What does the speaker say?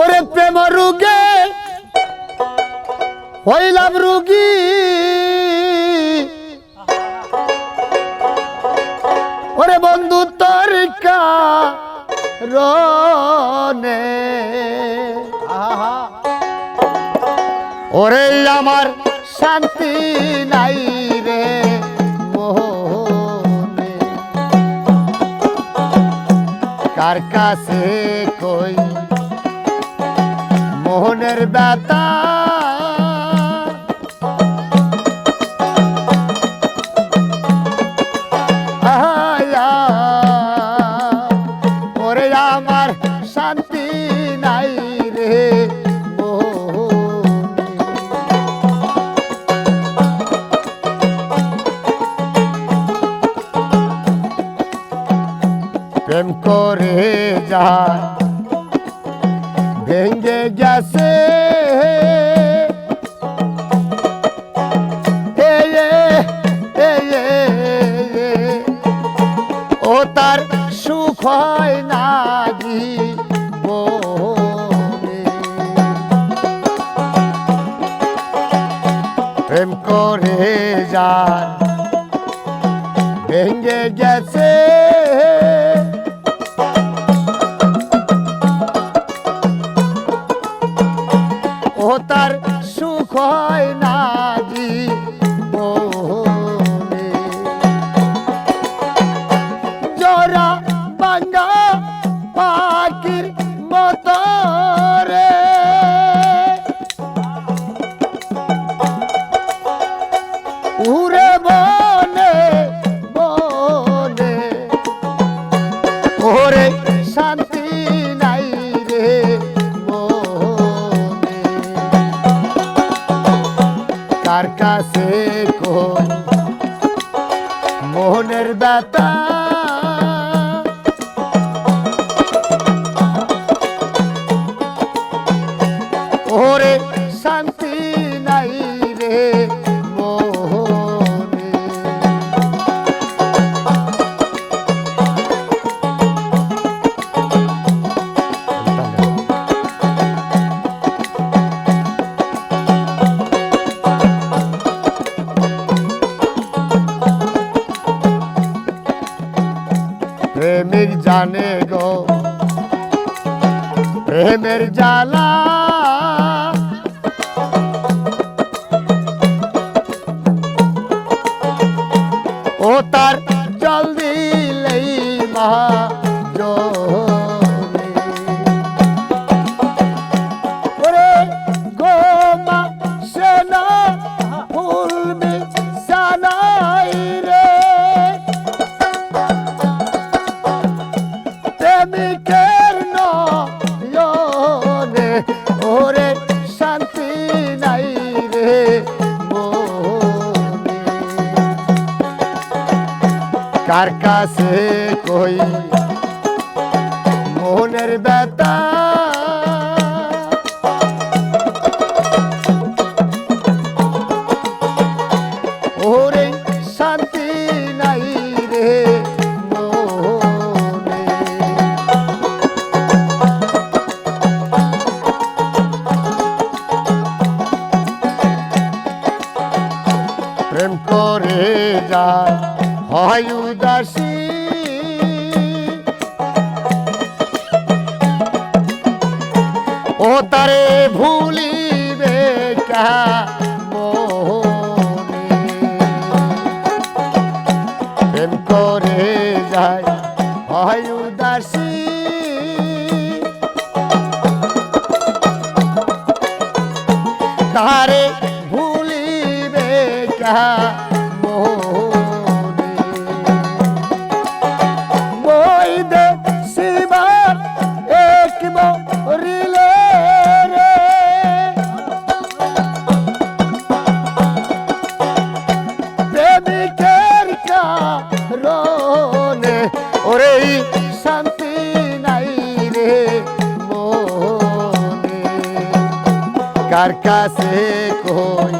ওরে প্রেম রুগে, হইলাম রুগী। ওরে বন্ধু তোর রনে। ওরে আমার শান্তি নাই রে কার কাছে কই মোহনের ব্যথা ওরে আমার শান্তি নাই রে মোহনে। প্রেম করে যা ভেঙ্গে গেছে। ও তার সুখ হয় না। প্রেম করে যার ভেঙ্গে গেছে ওরে শান্তি নাই রে মনে। কার কাছে কোন মোহনের দাতা ওরে প্রেমিক জানে গো প্রেমের জ্বালা কার কাছে কই? মনের ব্যথা। ওরে শান্তি নাই রে মনে। প্রেম হয় উদাসী। ও তারে ভুলিবে কা কার কাছে কই